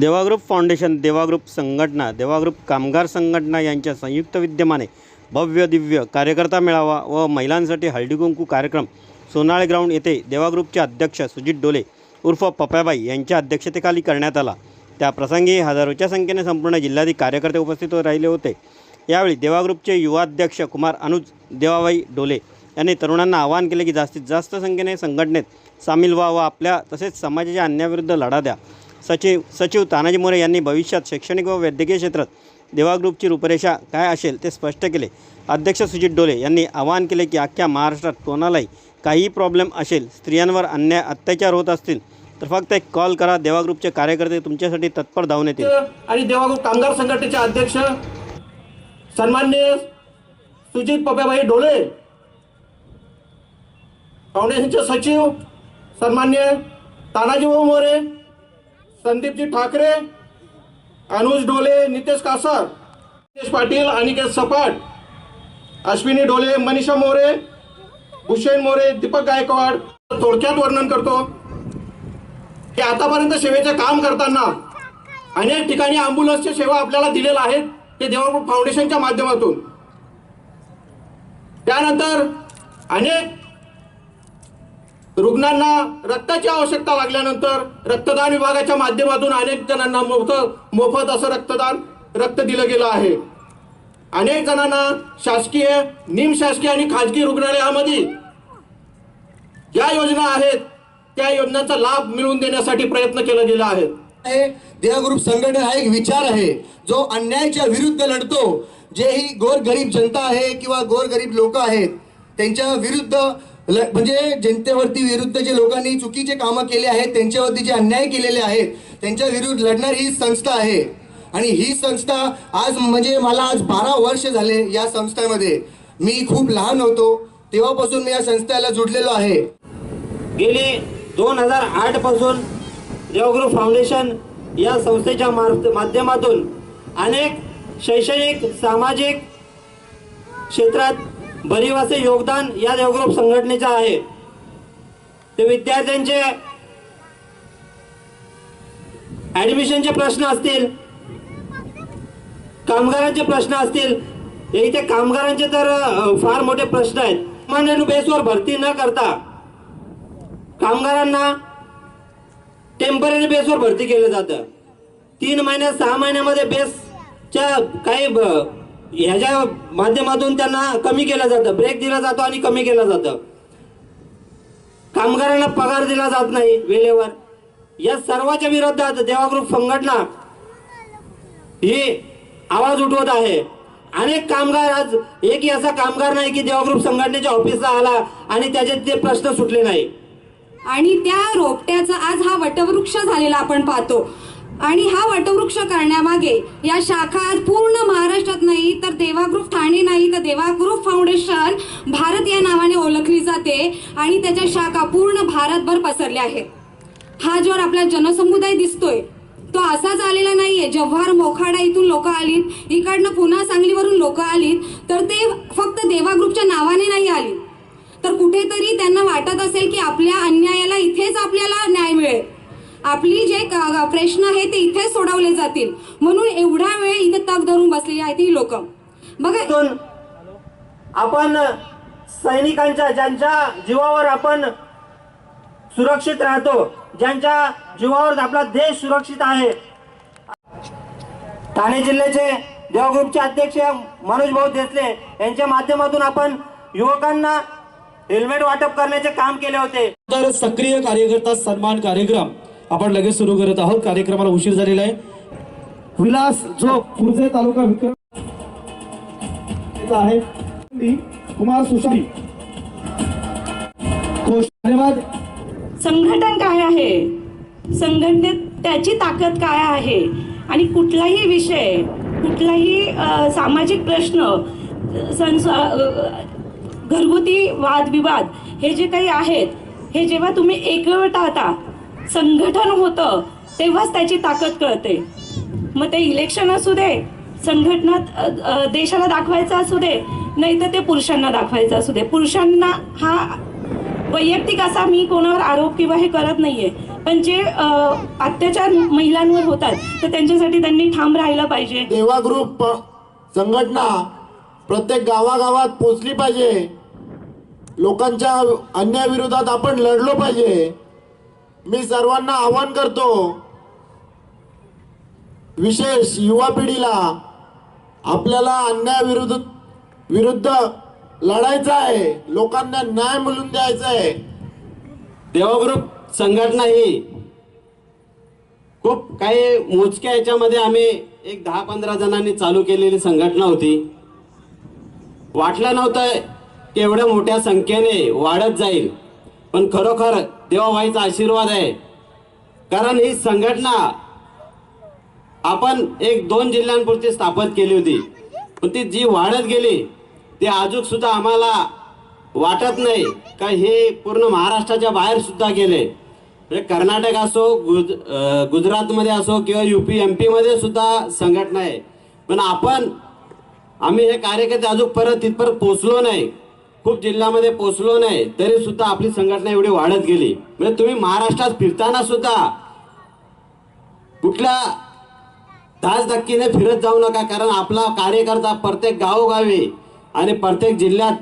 देवाग्रुप foundation देवाग्रुप संघटना देवाग्रुप कामगार संघटना यांच्या संयुक्त विद्यमाने भव्य दिव्य कार्यकर्ता मेळावा व महिलांसाठी हळदीकुंकू कार्यक्रम सोनाळे ग्राउंड येथे देवाग्रुपचे अध्यक्ष सुजित डोले उर्फ पप्याबाई यांच्या अध्यक्षतेखाली करण्यात आला. त्या प्रसंगी हजारोच्या संख्येने संपूर्ण जिल्ह्यातील कार्यकर्ते उपस्थित राहिले होते. यावेळी देवाग्रुपचे युवाध्यक्ष कुमार अनुज देवाबाई डोले यांनी तरुणांना आवाहन केले की जास्तीत जास्त संख्येने संघटनेत सामील व्हा व आपल्या तसेच समाजाच्या अन्याविरुद्ध लढा द्या. सचिव सचिव तानाजी मोरे यांनी भविष्यात शैक्षणिक व वैद्यकीय क्षेत्रात देवाग्रुपची रूपरेषा काय असेल ते स्पष्ट केले. अध्यक्ष सुजित डोले यांनी आवाहन केले की अख्ख्या महाराष्ट्रात कोणालाही काही प्रॉब्लेम असेल स्त्रियांवर अन्याय अत्याचार होत असतील तर फक्त एक कॉल करा. देवाग्रुपचे कार्यकर्ते तुमच्यासाठी तत्पर धावून येतील. आणि देवाग्रुप कामगार संघटनेचे अध्यक्ष सन्मान्य सुजित पप्याबाई डोले फाउंडेशनचे सचिव सन्मान्य तानाजीभाऊ मोरे संदीपजी ठाकरे अनुज डोले नितेश कासार नितेश पाटील अनिकेत सपाट अश्विनी डोले मनीषा मोरे भूषण मोरे दीपक गायकवाड थोडक्यात वर्णन करतो. की आतापर्यंत सेवेचे काम करताना अनेक ठिकाणी अँब्युलन्सच्या सेवा आपल्याला दिलेल्या आहेत ते देवापूर फाउंडेशनच्या माध्यमातून. त्यानंतर अनेक रुग्णांना रक्ताची आवश्यकता लागल्यानंतर रक्तदान विभागाच्या माध्यमातून अनेक जणांना मोफत मोफत असं रक्तदान रक्त दिलं गेलं आहे. अनेक जणांना शासकीय निमशासकीय आणि खाजगी रुग्णालयामध्ये ज्या योजना आहेत. त्या योजनांचा लाभ मिळवून देण्यासाठी प्रयत्न केला गेला आहे आहे देहग्रुप संघटना हा एक विचार आहे. जो अन्यायाच्या विरुद्ध लढतो जे ही गोरगरीब जनता आहे किंवा गोरगरीब लोक आहेत त्यांच्या विरुद्ध म्हणजे जनतेवरती विरुद्ध जे लोकांनी चुकीचे कामं केले आहेत त्यांच्यावरती जे अन्याय केलेले आहेत त्यांच्या विरुद्ध लढणारी ही संस्था आहे. आणि ही संस्था आज म्हणजे मला आज बारा वर्ष झाले या संस्थेमध्ये. मी खूप लहान होतो तेव्हापासून मी या संस्थेला जुडलेलो आहे. गेली दोन हजार आठपासून देवगुरु फाउंडेशन या संस्थेच्या माध्यमातून अनेक शैक्षणिक सामाजिक क्षेत्रात भरीव योगदान या देवग्रुप संघटनेचे आहे. ते विद्यार्थ्यांचे ऍडमिशनचे प्रश्न असतील कामगारांचे प्रश्न असतील. हे इथे कामगारांचे तर फार मोठे प्रश्न आहेत. सामान्य बेसवर भरती न करता कामगारांना टेंपररी बेसवर भरती केलं जातं. तीन महिन्यात सहा महिन्यामध्ये बेसच्या काही ह्याच्या माध्यमातून त्यांना कमी केलं जातं. ब्रेक दिला जातो आणि कमी केलं जातं. कामगारांना पगार दिला जात नाही वेळेवर. या सर्वाच्या विरोधात देवाग्रुप संघटना ही आवाज उठवत आहे. अनेक कामगार आज एक असा कामगार नाही की देवाग्रुप संघटनेच्या ऑफिसला आला आणि त्याचे ते प्रश्न सुटले नाही. आणि त्या रोपट्याचा आज हा वटवृक्ष झालेला आपण पाहतो. आणि हा वटवृक्ष करण्यामागे या शाखा आज पूर्ण महाराष्ट्रात नाही तर देवाग्रुप ठाणे नाही तर देवाग्रुप फाउंडेशन भारत या नावाने ओळखली जाते आणि त्याच्या शाखा पूर्ण भारतभर पसरल्या आहेत. हा जो आपला जनसमुदाय दिसतोय. तो असाच आलेला नाहीये. जव्हार मोखाडा इथून लोक आलीत इकडनं पुन्हा सांगलीवरून लोक आलीत तर ते फक्त देवाग्रुपच्या नावाने नाही आली. तर कुठेतरी त्यांना वाटत असेल की आपल्या अन्यायाला इथेच आपल्याला न्याय मिळेल. आपली जे प्रश्न आहे ते इथेच सोडवले जातील. म्हणून एवढा वेळ इथे तग धरून बसलेली आहेत ही लोक. बघा आपण सैनिकांच्या ज्यांच्या जीवावर आपण सुरक्षित राहतो ज्यांच्या जीवावर आपला देश सुरक्षित आहे. ठाणे जिल्ह्याचे देवग्रुपचे अध्यक्ष मनोज भाऊ देसले यांच्या माध्यमातून आपण युवकांना हेल्मेट वाटप करण्याचे काम केले होते. तर सक्रिय कार्यकर्ता सन्मान कार्यक्रम आपण लगेच सुरू करत आहोत. कार्यक्रमाला उशीर झालेला आहे. विलास जो खुर्जे तालुका विक्रम आहे कुमार सुशाली धन्यवाद. संघटन काय आहे? संघटनेत त्याची ताकद काय आहे? आणि कुठलाही विषय कुठलाही सामाजिक प्रश्न घरगुती वादविवाद हे जे काही आहेत हे जेव्हा तुम्ही एकवटाता संघटन होतं तेव्हाच त्याची ताकद कळते. मग ते इलेक्शन असू दे संघटनात देशाला दाखवायचं असू दे नाही तर ते पुरुषांना दाखवायचं असू दे. पुरुषांना हा वैयक्तिक असा मी कोणावर आरोप किंवा हे करत नाहीये. पण जे अत्याचार महिलांवर होतात तर त्यांच्यासाठी त्यांनी ठाम राहायला पाहिजे. देवा ग्रुप संघटना प्रत्येक गावागावात पोचली पाहिजे. लोकांच्या अन्यायाविरोधात आपण लढलो पाहिजे. मी सर्वांना आवाहन करतो विशेष युवा पिढीला आपल्याला अन्यायाविरुद्ध विरुद्ध लढायचं आहे लोकांना न्याय मिळून द्यायचा आहे. देवग्रुप संघटना ही खूप काही मोजक्या याच्यामध्ये आम्ही एक दहा पंधरा जणांनी चालू केलेली संघटना होती. वाटलं नव्हतं की एवढ्या मोठ्या संख्येने वाढत जाईल. पण खरोखर देवाबाईचा आशीर्वाद आहे. कारण ही संघटना आपण एक दोन जिल्ह्यांपुरती स्थापित केली होती. पण ती जी वाढत गेली ती अजून सुद्धा आम्हाला वाटत नाही का हे पूर्ण महाराष्ट्राच्या बाहेर सुद्धा गेले. म्हणजे कर्नाटक असो गुज गुजरातमध्ये असो किंवा यू पी एम पीमध्ये सुद्धा संघटना आहे. पण आपण आम्ही हे कार्यकर्ते अजून परत तिथपर्यंत पोचलो नाही. खूप जिल्ह्यामध्ये पोचलो नाही तरी सुद्धा आपली संघटना एवढी वाढत गेली. म्हणजे तुम्ही महाराष्ट्रात फिरताना सुद्धा कुठल्या दास धक्कीने फिरत जाऊ नका कारण आपला कार्यकर्ता प्रत्येक गावोगावी आणि प्रत्येक जिल्ह्यात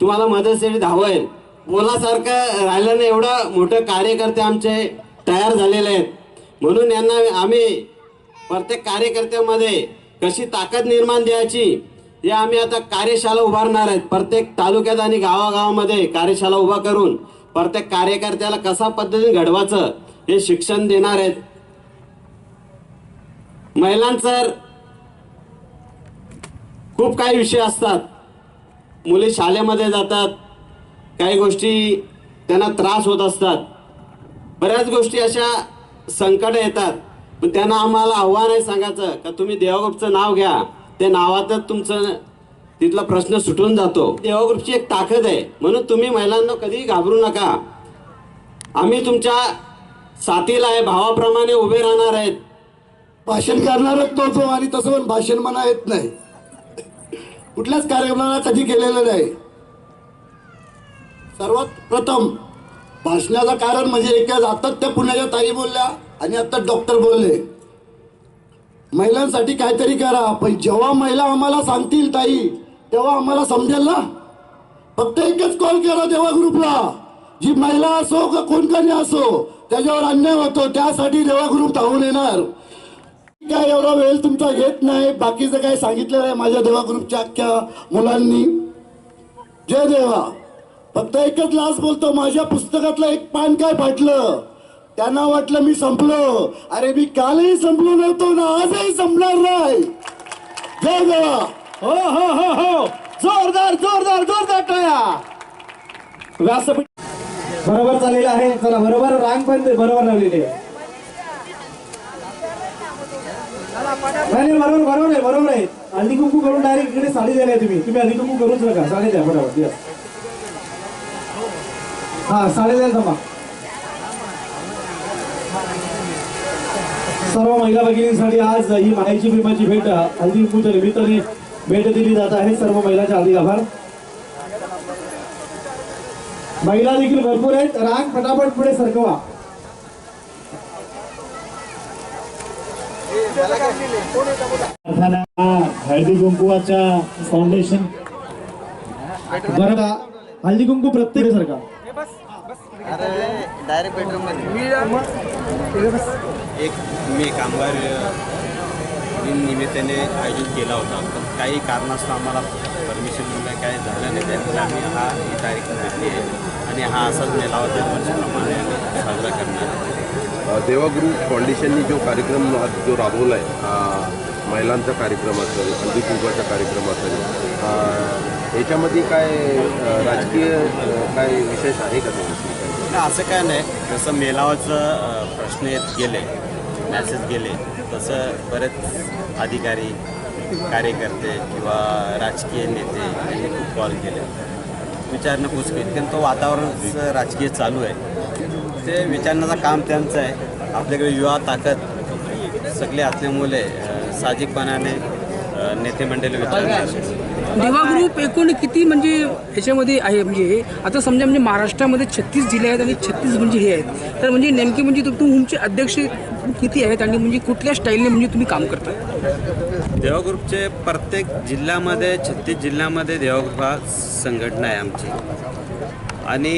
तुम्हाला मदतीसाठी धावेल बोलासारखं राहिल्याने एवढं मोठं कार्यकर्ते आमचे तयार झालेले आहेत. म्हणून यांना आम्ही प्रत्येक कार्यकर्त्यामध्ये कशी ताकद निर्माण द्यायची या आम्ही आता कार्यशाळा उभारणार आहेत. प्रत्येक तालुक्यात आणि गावागावामध्ये कार्यशाळा उभा करून प्रत्येक कार्यकर्त्याला कसा पद्धतीने घडवायचं हे शिक्षण देणार आहेत. महिलांचं खूप काही विषय असतात. मुली शाळेमध्ये जातात. काही गोष्टी त्यांना त्रास होत असतात. बऱ्याच गोष्टी अशा संकट येतात. पण त्यांना आम्हाला आव्हान आहे सांगायचं का तुम्ही देवागुपचं नाव घ्या. त्या नावातच तुमचं तिथला प्रश्न सुटून जातो. देवग्रुपची एक ताकद आहे. म्हणून तुम्ही महिलांना कधीही घाबरू नका. आम्ही तुमच्या साथीला आहे भावाप्रमाणे उभे राहणार आहेत. भाषण करणारच नव्हतो आणि तसं पण भाषण म्हणा येत नाही. कुठल्याच कार्यक्रमाला कधी केलेलं नाही. सर्वात प्रथम भाषणाचं कारण म्हणजे एक आत्ताच त्या पुण्याच्या ताई बोलल्या आणि आत्ताच डॉक्टर बोलले. महिलांसाठी काहीतरी करा पण जेव्हा महिला आम्हाला सांगतील ताई तेव्हा आम्हाला समजेल ना? फक्त एकच कॉल करा देवा ग्रुपला जी महिला असो का कोण असो त्याच्यावर अन्याय होतो त्यासाठी देवा ग्रुप धावून येणार. काय एवढा वेळ तुमचा घेत नाही. बाकीचं काय सांगितलेलं आहे माझ्या देवा ग्रुपच्या अख्ख्या मुलांनी. जय देवा. फक्त एकच लाच बोलतो माझ्या पुस्तकातलं एक पान काय फाटलं? त्यांना वाटलं मी संपलो. अरे मी कालही संपलो नव्हतो ना आजही संपणार नाही. जय देवा. हो हो हो हो. जोरदार जोरदार जोरदार टाळ्या. व्यासपीठ बरोबर चाललेलं आहे. चला बरोबर रांग पण ते बरोबर लावलेली आहे. नाही बरोबर बरोबर आहे बरोबर आहे. हळदी कुंकू करून डायरेक्ट इकडे साडी द्यायला तुम्ही. तुम्ही हळदी कुंकू करूच नका. साडी द्या बरोबर हा साडी द्या जमा सर्व महिला भगिनींसाठी आज ही माहिती प्रेमाची भेट हल्दी कुंकूच्या निमित्ताने भेट दिली जात आहे. सर्व महिलांच्या हार्दिक आभार. महिला देखील भरपूर आहेत. रांग फटाफट पुढे सरकवा. हळदी कुंकुवाच्या फाउंडेशन बरं का? हळदी कुंकू प्रत्येक सरका. एक मी कामगार दिन निमित्ताने आयोजित केला होता. पण काही कारणास्तव आम्हाला परमिशन वगैरे काय झालं नाही त्यामुळे आम्ही हा ही तारीख घेतली आहे. आणि हा असाच मेलावा दरवर्षीप्रमाणे साजरा करणार आहे देवा ग्रुप फाउंडेशननी जो कार्यक्रम आज जो राबवला आहे महिलांचा कार्यक्रम असेल कुंकवाचा कार्यक्रम असेल याच्यामध्ये काय राजकीय काय विशेष आहे का? असं काय नाही. जसं मेलावाचं प्रश्न येत गेले मॅसेज गेले तसं बरेच अधिकारी कार्यकर्ते किंवा राजकीय नेते यांनी खूप कॉल. केले विचारणपूस केली कारण तो वातावरण राजकीय चालू आहे. ते विचारण्याचं काम त्यांचं आहे. आपल्याकडे युवा ताकद सगळे असल्यामुळे साहजिकपणाने नेते मंडळी विचारणार देवा ग्रुप एकूण किती म्हणजे ह्याच्यामध्ये आहे? म्हणजे आता समजा म्हणजे महाराष्ट्रामध्ये छत्तीस जिल्हे आहेत आणि छत्तीस म्हणजे हे आहेत. तर म्हणजे नेमके म्हणजे तु- तुमचे अध्यक्ष किती आहेत आणि म्हणजे कुठल्या स्टाईलने म्हणजे तुम्ही काम करता? देवा ग्रुपचे प्रत्येक जिल्ह्यामध्ये छत्तीस जिल्ह्यामध्ये देवा ग्रुप हा संघटना आहे आमची. आणि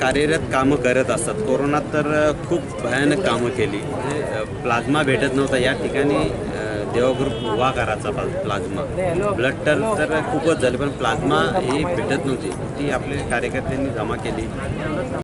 कार्यरत कामं करत असतात. कोरोनात तर खूप भयानक कामं केली. म्हणजे प्लाझ्मा भेटत नव्हता. या ठिकाणी अ, देवा उभा करायचा प्लाझ्मा. ब्लड तर तर खूपच झाले पण प्लाझ्मा ही भेटत नव्हती. ती आपल्या कार्यकर्त्यांनी जमा केली.